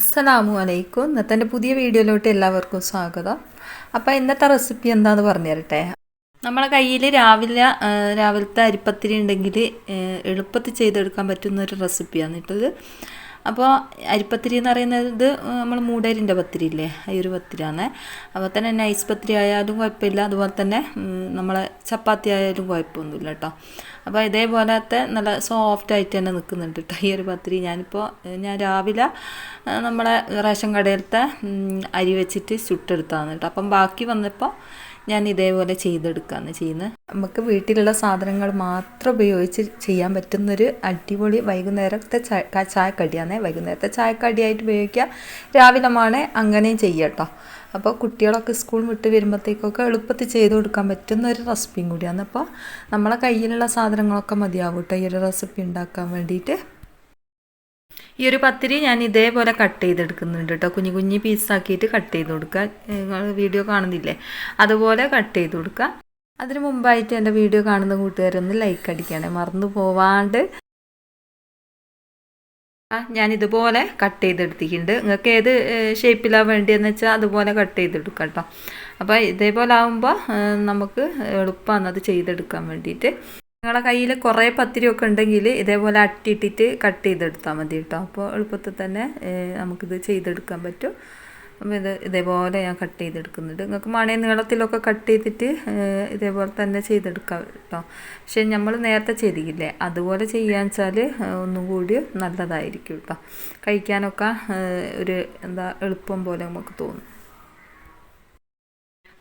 അസ്സലാമു അലൈക്കും ഇന്നത്തെ എന്റെ പുതിയ വീഡിയോയിലോട്ട് എല്ലാവർക്കും സ്വാഗതം. അപ്പോൾ ഇന്നത്തെ റെസിപ്പി എന്താണെന്ന് പറഞ്ഞു തരട്ടെ നമ്മളെ കയ്യിൽ രാവിലെ രാവിലത്തെ അരിപ്പത്തിരി ഉണ്ടെങ്കിൽ എളുപ്പത്തിൽ ചെയ്തെടുക്കാൻ പറ്റുന്ന ഒരു റെസിപ്പിയാണ് ഇട്ടത്. അപ്പോൾ അരിപ്പത്തിരി എന്ന് പറയുന്നത് നമ്മൾ മൂടേരിന്റെ പത്തിരി ഇല്ലേ? ഈ ഒരു പത്തിരിയാണ്. അപ്പോൾ തന്നെ നൈസ് പത്തിരി ആയാലും കുഴപ്പമില്ല. അതുപോലെ തന്നെ നമ്മളെ ചപ്പാത്തി ആയാലും കുഴപ്പമൊന്നുമില്ല കേട്ടോ. അപ്പോൾ ഇതേപോലത്തെ നല്ല സോഫ്റ്റ് ആയിട്ട് തന്നെ നിൽക്കുന്നുണ്ട് കേട്ടോ ഈ ഒരു പത്തിരി. ഞാനിപ്പോൾ ഞാൻ രാവിലെ നമ്മളെ റേഷൻ കടയിലത്തെ അരി വെച്ചിട്ട് ചുട്ടെടുത്താണ് കേട്ടോ. അപ്പം ബാക്കി വന്നപ്പോൾ ഞാൻ ഇതേപോലെ ചെയ്തെടുക്കുകയാണ് ചെയ്യുന്നത് നമുക്ക് വീട്ടിലുള്ള സാധനങ്ങൾ മാത്രം ഉപയോഗിച്ച് ചെയ്യാൻ പറ്റുന്നൊരു അടിപൊളി വൈകുന്നേരത്തെ ചായ ചായക്കടിയാണ് വൈകുന്നേരത്തെ ചായക്കടിയായിട്ട് ഉപയോഗിക്കുക രാവിലെമാണ് അങ്ങനെയും ചെയ്യട്ടോ. അപ്പോൾ കുട്ടികളൊക്കെ സ്കൂൾ വിട്ട് വരുമ്പോഴത്തേക്കൊക്കെ എളുപ്പത്തിൽ ചെയ്ത് കൊടുക്കാൻ പറ്റുന്ന ഒരു റെസിപ്പിയും കൂടിയാണ്. അപ്പോൾ നമ്മളെ കയ്യിലുള്ള സാധനങ്ങളൊക്കെ മതിയാവും കേട്ടോ ഈ ഒരു റെസിപ്പി ഉണ്ടാക്കാൻ വേണ്ടിയിട്ട്. ഈ ഒരു പത്തിരി ഞാൻ ഇതേപോലെ കട്ട് ചെയ്തെടുക്കുന്നുണ്ട് കേട്ടോ കുഞ്ഞു കുഞ്ഞു പീസാക്കിയിട്ട് കട്ട് ചെയ്ത് കൊടുക്കുക. നിങ്ങൾ വീഡിയോ കാണുന്നില്ലേ? അതുപോലെ കട്ട് ചെയ്ത് കൊടുക്കുക. അതിന് മുമ്പായിട്ട് എന്റെ വീഡിയോ കാണുന്ന കൂട്ടുകാരൊന്ന് ലൈക്ക് അടിക്കണേ. മറന്നു പോവാണ്ട്. ആ ഞാൻ ഇതുപോലെ കട്ട് ചെയ്തെടുത്തിട്ടുണ്ട്. നിങ്ങൾക്ക് ഏത് ഷേപ്പിലാണ് വേണ്ടതെന്ന് വെച്ചാൽ അതുപോലെ കട്ട് ചെയ്തെടുക്കാം കേട്ടോ അപ്പോൾ ഇതേപോലെ ആകുമ്പോൾ നമുക്ക് എളുപ്പമാണ് അത് ചെയ്തെടുക്കാൻ വേണ്ടിയിട്ട് നിങ്ങളെ കയ്യിൽ കുറേ പത്തിരിയൊക്കെ ഉണ്ടെങ്കിൽ ഇതേപോലെ അട്ടിയിട്ടിട്ട് കട്ട് ചെയ്തെടുത്താൽ മതി കേട്ടോ അപ്പോൾ എളുപ്പത്തിൽ തന്നെ നമുക്കിത് ചെയ്തെടുക്കാൻ പറ്റും. അപ്പോൾ ഇത് ഇതേപോലെ ഞാൻ കട്ട് ചെയ്തെടുക്കുന്നുണ്ട്. നിങ്ങൾക്ക് മണി നീളത്തിലൊക്കെ കട്ട് ചെയ്തിട്ട് ഇതേപോലെ തന്നെ ചെയ്തെടുക്കാം കേട്ടോ പക്ഷേ നമ്മൾ നേരത്തെ ചെയ്തില്ലേ? അതുപോലെ ചെയ്യാന്ന് വെച്ചാൽ ഒന്നും കൂടി നല്ലതായിരിക്കും കേട്ടോ കഴിക്കാനൊക്കെ ഒരു എന്താ എളുപ്പം പോലെ നമുക്ക് തോന്നും.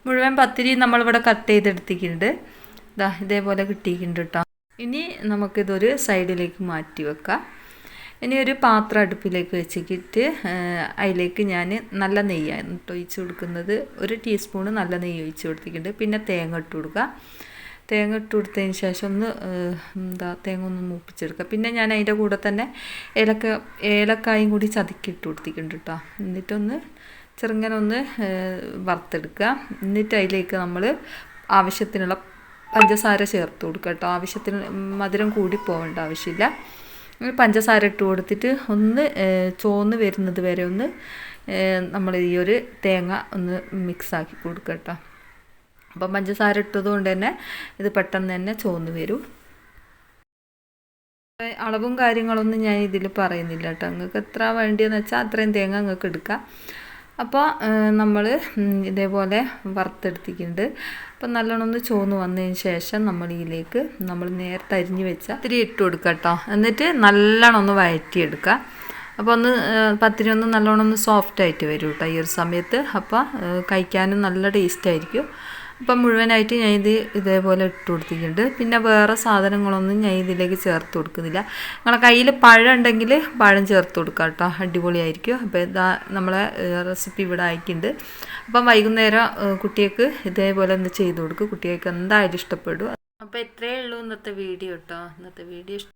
മുഴുവൻ പത്തിരി നമ്മളിവിടെ കട്ട് ചെയ്തെടുത്തിട്ടുണ്ട്. ഇതാ ഇതേപോലെ കിട്ടിയിട്ടുണ്ട് കേട്ടോ ഇനി നമുക്കിതൊരു സൈഡിലേക്ക് മാറ്റി വെക്കാം. ഇനി ഒരു പാത്രം അടുപ്പിലേക്ക് വെച്ചിട്ട് അതിലേക്ക് ഞാൻ നല്ല നെയ്യാണ് കേട്ടോ ഒഴിച്ച് കൊടുക്കുന്നത്. ഒരു ടീസ്പൂണ് നല്ല നെയ്യ് ഒഴിച്ച് കൊടുത്തിട്ടുണ്ട്. പിന്നെ തേങ്ങ ഇട്ട് കൊടുക്കുക. തേങ്ങ ഇട്ട് കൊടുത്തതിന് ശേഷം ഒന്ന് എന്താ തേങ്ങ ഒന്ന് മൂപ്പിച്ചെടുക്കുക. പിന്നെ ഞാൻ അതിന്റെ കൂടെ തന്നെ ഏലക്ക ഏലക്കായും കൂടി ചതുക്കി ഇട്ട് കൊടുത്തിട്ടുണ്ട് കേട്ടോ എന്നിട്ടൊന്ന് ചെറുങ്ങനെ ഒന്ന് വറുത്തെടുക്കുക. എന്നിട്ട് അതിലേക്ക് നമ്മൾ ആവശ്യത്തിനുള്ള പഞ്ചസാര ചേർത്ത് കൊടുക്കുക കേട്ടോ. ആവശ്യത്തിന് മധുരം കൂടി പോകേണ്ട ആവശ്യമില്ല. പഞ്ചസാര ഇട്ട് കൊടുത്തിട്ട് ഒന്ന് ചോന്ന് വരുന്നത് വരെ ഒന്ന് നമ്മൾ ഈ ഒരു തേങ്ങ ഒന്ന് മിക്സാക്കി കൊടുക്കുക കേട്ടോ. അപ്പം പഞ്ചസാര ഇട്ടത് കൊണ്ട് തന്നെ ഇത് പെട്ടെന്ന് തന്നെ ചോന്ന് വരും. അളവും കാര്യങ്ങളൊന്നും ഞാൻ ഇതിൽ പറയുന്നില്ല കേട്ടോ. നിങ്ങൾക്ക് എത്ര വേണ്ടിയെന്ന് വെച്ചാൽ അത്രയും തേങ്ങ നിങ്ങൾക്ക് എടുക്കാം. അപ്പോൾ നമ്മൾ ഇതേപോലെ വറുത്തെടുത്തിട്ടുണ്ട്. അപ്പം നല്ലോണം ഒന്ന് ചോന്ന് വന്നതിന് ശേഷം നമ്മൾ ഇതിലേക്ക് നമ്മൾ നേരത്തെ അരിഞ്ഞ് വെച്ച ഇത്തിരി ഇട്ട് കൊടുക്കുക കേട്ടോ എന്നിട്ട് നല്ലോണം ഒന്ന് വഴറ്റിയെടുക്കുക അപ്പോൾ ഒന്ന് പത്തിരി ഒന്ന് നല്ലോണം ഒന്ന് സോഫ്റ്റ് ആയിട്ട് വരും കേട്ടോ ഈ ഒരു സമയത്ത്. അപ്പോൾ കഴിക്കാനും നല്ല ടേസ്റ്റ് ആയിരിക്കും. അപ്പം മുഴുവനായിട്ട് ഞാൻ ഇത് ഇതേപോലെ ഇട്ട് കൊടുത്തിട്ടുണ്ട്. പിന്നെ വേറെ സാധനങ്ങളൊന്നും ഞാൻ ഇതിലേക്ക് ചേർത്ത് കൊടുക്കുന്നില്ല. നിങ്ങളെ കയ്യിൽ പഴം ഉണ്ടെങ്കിൽ പഴം ചേർത്ത് കൊടുക്കുക കേട്ടോ. അടിപൊളിയായിരിക്കും. അപ്പോൾ ഇതാ നമ്മളെ റെസിപ്പി ഇവിടെ ആയിട്ടുണ്ട്. അപ്പം വൈകുന്നേരം കുട്ടികൾക്ക് ഇതേപോലെ ഒന്ന് ചെയ്ത് കൊടുക്കും. കുട്ടികൾക്ക് എന്തായാലും ഇഷ്ടപ്പെടും. അപ്പോൾ ഇത്രയേ ഉള്ളൂ ഇന്നത്തെ വീഡിയോ കേട്ടോ. ഇന്നത്തെ വീഡിയോ